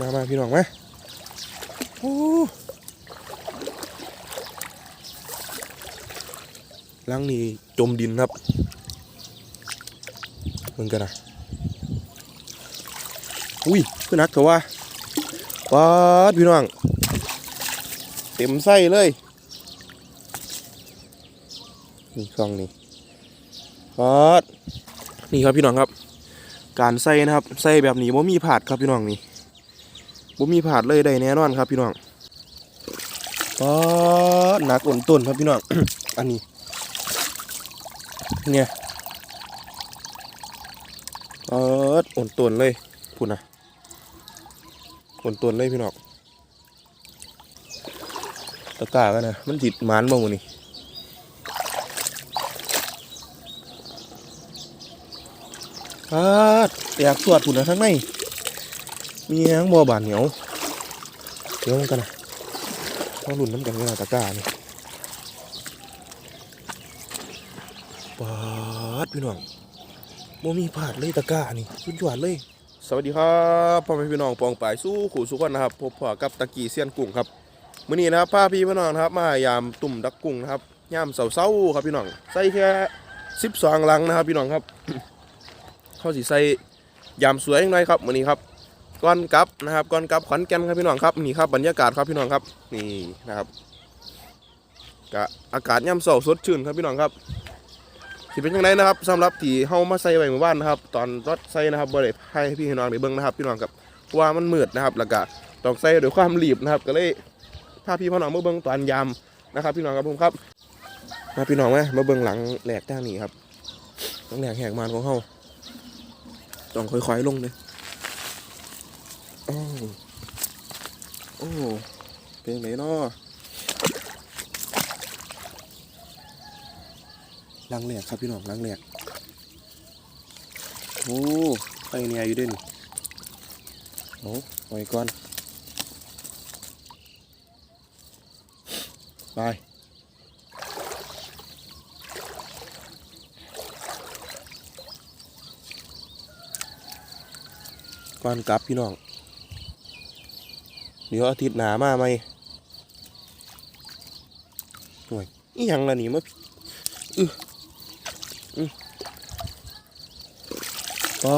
มามาพี่น้องมาโอ้ลังนี่จมดินครับเหมือนกันนะอุ้ยคือนักเถอะว่าป๊าดพี่น้อง เต็มไส้เลยนี่กล้องนี่ป๊าดนี่ครับพี่น้องครับ การใส่นะครับใส่แบบนี้บ่ามีผาดครับพี่น้องนี่ บ่มีผาดเลยได้แน่นอนครับพี่น้องป๊าดหนักอ่นต้นครับพี่น้อง อันนี้ เนี่ยป๊าดอ่นต้นเลยพูดนะอ่นต้นเลยพี่น้อง ตะกากันนะ มันจิตหมานบ้างวะนี่ป๊าอยากสวดพูดนะทั้งใน มีหยังบ่บานเหนียวเดี๋ยวมันกันนะต้องหลุนน้ำกันกันนะตะกร้านี่ปาดพี่น้องบ่มีผาดเลยตะกร้านี่สุดยอดเลย สวัสดีครับพ่อแม่พี่น้องปองปายสู้ขู่สู้กันนะครับพบพ่อกับตะกี้เซียนกุ้งครับมื้อนี้นะครับพาพี่พี่น้องครับ มายามตุ่มดักกุ้งนะครับยามเสาๆครับพี่น้องใส่แค่12ลังนะครับพี่น้องครับ เขาสิใส่ยามสวยยังไงครับมื้อนี้ครับ ก่อนกลับนะครับก่อนกลับขอนแก่นครับพี่น้องครับนี่ครับบรรยากาศครับพี่น้องครับนี่นะครับกะอากาศยามเสาสดชื่นครับพี่น้องครับสิเป็นยังไงนะครับสำหรับที่เฮามาใส่ไว้เมื่อวานนะครับ ตอนรถใส่นะครับบ่ได้ให้พี่น้องได้เบิ่งนะครับ พี่น้องครับว่ามันมืดนะครับ แล้วก็ต้องใส่ด้วยความรีบนะครับ ก็เลยพาพี่พี่น้องมาเบิ่งตอนยามนะครับ พี่น้องครับผมครับมาพี่น้องมามมาเบิ่งหลังแหลกทางนี้ครับหลังแหลกแหกมานของเฮาต้องค่อยๆลงเลยโอ้ โอ้เป็นไงเนาะลังแหลกครับพี่น้องลังแหลกโอ้ไปเนี่ยอยู่เด่นโอ้ปล่อยก่อนไปก่อนกลับพี่น้อง เดี๋ยวอาทิตย์หนามาไหมหน่วยอีหยังละนี่มาอืออือก็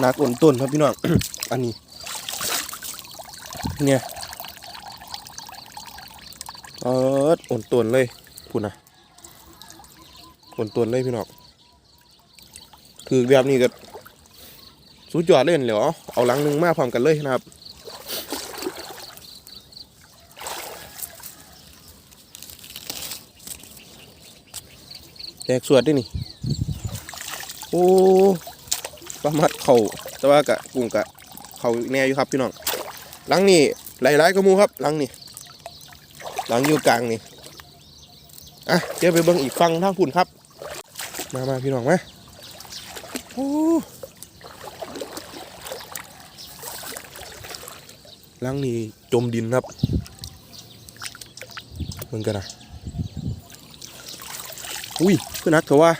หนักอ่นต้นครับพี่น้อง อันนี้ เนี่ยเอออ่นต้นเลยพูดนะอ่นต้นเลยพี่น้อง คือแบบนี้ก็สุดยอดเลยเหรอเอาหลังหนึ่งมาพร้อมกันเลยนะครับ แตกสวดด้วยนี่ โอ้ประมัดเขาแต่ว่ากะกุ้งกะเขาแน่อยู่ครับพี่น้องหลังนี่หลายๆกระมูครับหลังนี่หลังอยู่กลางนี่อะเดี๋ยวไปเบิ่งอีกฟังทางพุ่นครับ มามาพี่น้องมาโอ้ลังนี่จมดินครับมือนกันนะ อุ้ยคือนักเถอะว่า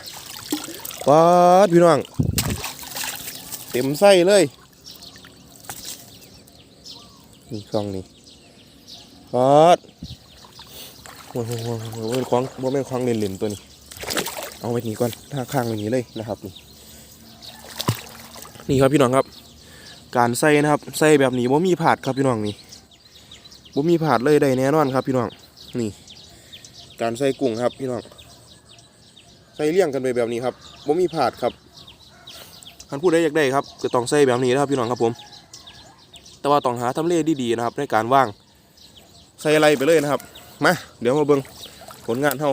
ป๊าดพี่น้อง เต็มไส้เลยนี่กล้องนี่ป๊าดโอ้โหโอ้โหโอ้โหเป็นของบ่แม่นของเล่นๆตัวนี้เอาไว้นี่ก่อนท่าข้างไว้นี้เลยนะครับนี่นี่ครับพี่น้องครับ การใส่นะครับใส่แบบนี้บ่มีผาดครับพี่น้องนี่บ่มีผาดเลยได้แน่นอนครับพี่น้องนี่ การใส่กุ้งครับพี่น้อง ใส่เลี่ยงกันไปแบบนี้ครับบ่มีผาดครับท่านผู้ใดอยากได้ครับก็ต้องใส่แบบนี้นะครับพี่น้องครับผม แต่ว่าต้องหาทำเลดีๆนะครับในการว่าง ใส่อะไรไปเลยนะครับมาเดี๋ยวมาเบิ่งผลงานเฮา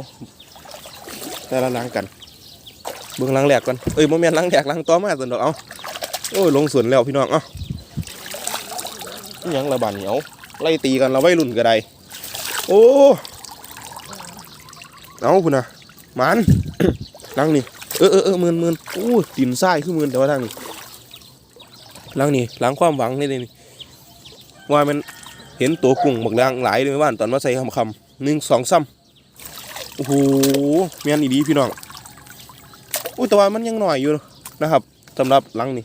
แต่ละหลังกัน เบิ่งหลังแหลกก่อนเอ้ยโมเมนต์หลังแหลกหลังต่อมาสันดอกเอาโอ้ยลงสวนแล้วพี่น้องเอ้าอิหยังระบาดเหนียวไล่ตีกันเราไว้รุ่นก็ได้โอ้เอาคุณนะหมัน ลังนี่เออเออเออมื่นมื่นโอ้ดินทรายคือหมื่นแต่ว่าทางนี้ลังนี่ล้างความหวังนี่เลยนี่ว่ามันเห็นตัวกุ้งบักลางหลายเลยบ้านตอนมาใส่คำคำหนึ่งสองซ้ำโอ้โหแม่นอีดีพี่น้องอุ้ยแต่ว่ามันยังหน่อยอยู่นะครับสำหรับลังนี่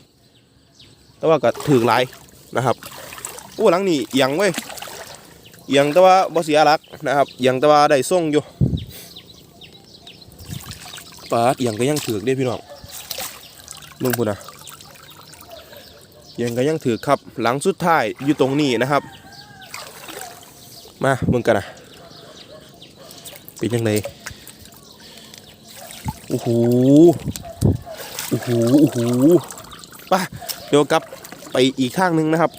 แต่ว่าก็ถือหลายนะครับโอ้หลังนี่เอียงเว้ยเอียงแต่ว่าบ่เสียหลักนะครับเอียงแต่ว่าได้ส่งอยู่ ปาดเอียงก็ยังถือกเด้พี่น้องมึงพูดนะเอียงก็ยังถือครับ หลังสุดท้ายอยู่ตรงนี้นะครับ มาเบิ่งกันนะเป็นยังไงโอ้โหโอ้โหโอ้โหไปเดี๋ยวกลับไปอีกข้างหนึงนะครับ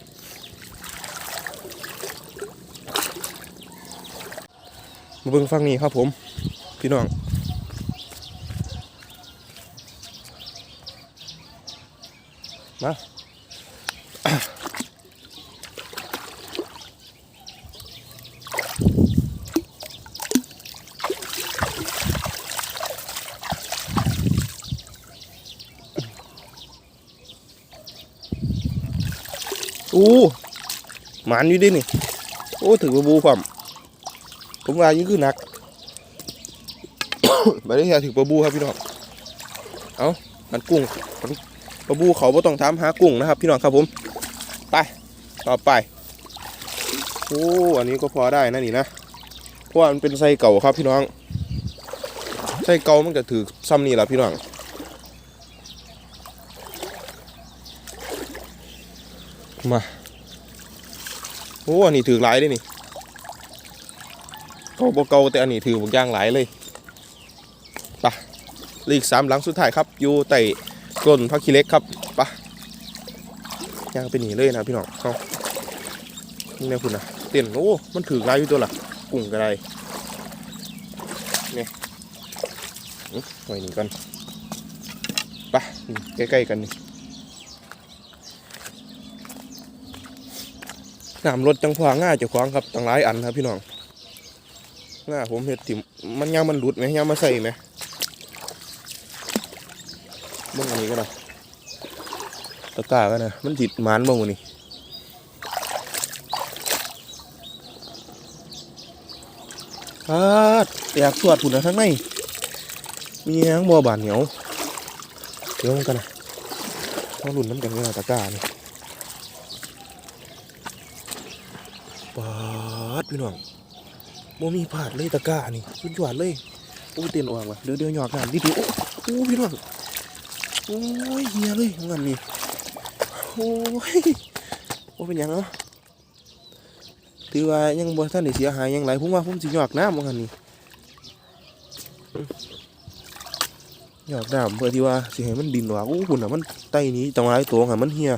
มาเบิ่งฟังนี้ครับผม พี่น้อง มาอู้หมานอยู่ดินี่ โอ้ถือว่าบูความผมว่ายิ่งคือหนักไม่ได้แค่ถือปลาบูครับพี่น้อง เอามันกุ้งมัน ปลาบูเขาบ่ต้องถามหากุ้งนะครับ พี่น้องครับผม ไป ต่อไป โอ้ อันนี้ก็พอได้นะนี่นะ เพราะว่ามันเป็นไส้เก่าครับพี่น้อง ไส้เก่ามันก็ถือซ้ำนี่แหละพี่น้อง มา โอ้ อันนี้ถือหลายเลยนี่เก่าบ่เก่าแต่อันนี้ถือบักอย่างหลายเลยไปะลีกสามหลังสุดท้ายครับ อยู่ใต้ กล้นพักขี้เล็กครับปะย่างไปหนีเลยนะพี่น้องเอานี่นะคุณนะเต้นโอ้มันถือหลายอยู่ตัวละกุ้งกระไรเนี่อื้อไว้นี่กันปะใกล้ๆกันนี่น้ำรถจังพวางง่ายจะคว้างครับตั้งหลายอันครับพี่น้องหน้าผมเห็ดติมมันย่ามมันหลุดไหมย่ามมาใส่ไหม เบ้งอันนี้ก็ได้ตะกร้าก็นะมันติดหมานบ้างวะนี่อาดอยากสวดผุนนะทั้งในมีหยังบัวบานเหนียวเดี๋ยวมันกันนะต้องหลุนน้ำกันเงาตะกร้านี่ปาดพี่น้องบ่มีผาดเลยตะกร้านี่สุดยอดเลยโอ้ยเต้นออกว่ะเดี๋ยวเดี๋ยวหยอกน้ำดิดิโอ้โอ้พี่น้อง โอ้ยเฮียเลยงั้นนี่โอ้ยโอ้เป็นยังเนาะถือว่ายังบ่ท่านได้เสียหายยังไรผมว่าผมสิหยอกน้ำว่างันนี่อืมหยอกน้ำเพื่อที่ว่าสิให้มันดินออกโอ้คุณน่ะมันไตนี้จังไอ้ตัวหันมันเฮีย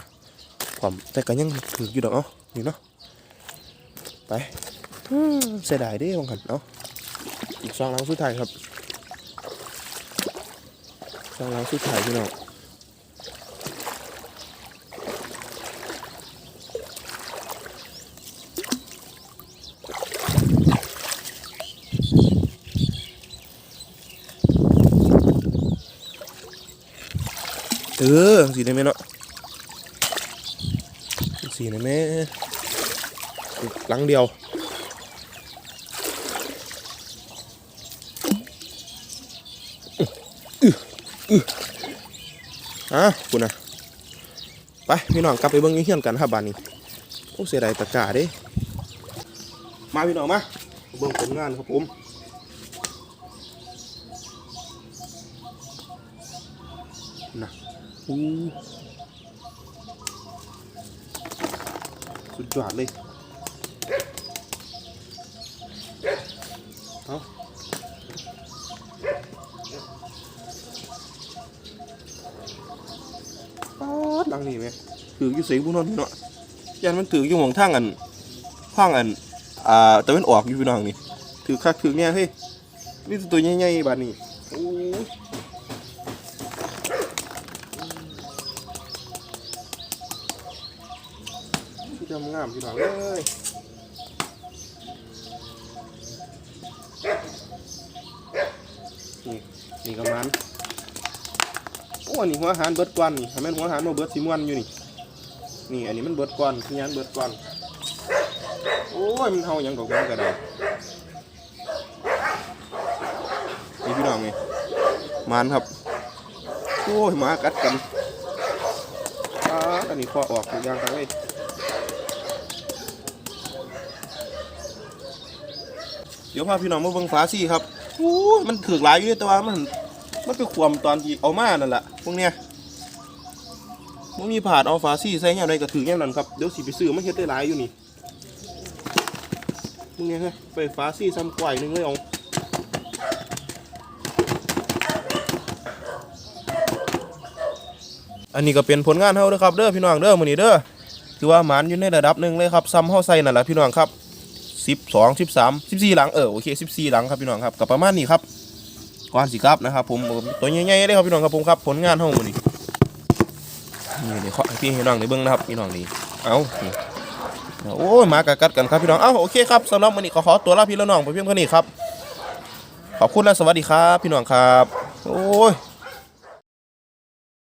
ผมแต่ก็ยังถืออยู่ดอกเอ้านี่เนาะไปเสียดายเด้บางขันเนาะอีกสองหลังสุดท้ายครับ สองหลังสุดท้ายพี่น้องเออสีได้ไหมเนาะสีได้ไหมหลังเดียวอ่ะคุณนะไปพี่น้องกลับไปเบิ้งเฮียนกันครับบ้านนี้โอ้เสียดายตะกาเด้มาพี่น้องมาเบิ้งผลงานครับผมนะอู้สุดยอดเลยเอาป๊าดดัง นี่ไหมถืออยู่สีบุญนนท์เนาะยันมันถืออยู่หมองทางอันทางอันอ่าตะเวนออกอยู่พี่น้องนี่ถือคักถือเนี่ยเฮ้ยนี่ตัวใหญ่ๆบาดนี้โอ้จะงามพี่น้องเอ้ยนี่นี่ก็มัน อันนี้หัวหานเบิดก่อนทำไมหัวหานมาเบิดสีม่วนอยู่นี่ นี่อันนี้มันเบิดก่อนที่ยันเบิดก่อน โอ้ยมันเฮายังกับกันก็ได้นี่พี่น้องไงมานครับ โอ้ยมากัดกันอ่าอันนี้พอออกอย่างกันเลยเดี๋ยวพาพี่น้องมาเบิ่งฟ้าสิครับโอ้มันถือหลายอยู่แต่ว่ามัน มันไปความตอนที่เอามานั่นแหละพวกเนี้ยมันมีผาดเอาฝาซี่ใส่แง่ใดก็ถือแง่นั้นครับเดี๋ยวสิไปซื้อมาเฮ็ดได้หลายอยู่นี่พวกเนี้ยฮะไปฝาซี่ซ้ำกวายหนึงเลยเอาอันนี้ก็เป็นผลงานเฮาเด้อครับเด้อพี่น้องเด้อมื้อนี้เด้อถือว่าหมานอยู่ในระดับหนึ่งเลยครับซ้ำเฮาใส่นั่นแหละพี่น้องครับสิบสองสิบสามสิบสี่หลังเออโอเคสิบสี่หลังครับพี่น้องครับกับประมาณนี้ครับ ก่อนสิครับนะครับผมตัวใหญ่ๆเลยครับพี่น้องครับผมครับผลงานห้องมันนี่นี่เดี๋ยวพี่ให้น้องในเบื้องนะครับพี่น้องนี่เอาโอ้ยมากระกัดกันครับพี่น้องเอ้าโอเคครับสำหรับวันนี้ขอขอตัวลาพี่แล้วน้องไปเพียงเท่านี้ครับขอบคุณและสวัสดีครับ พี่น้องครับ โอ้ย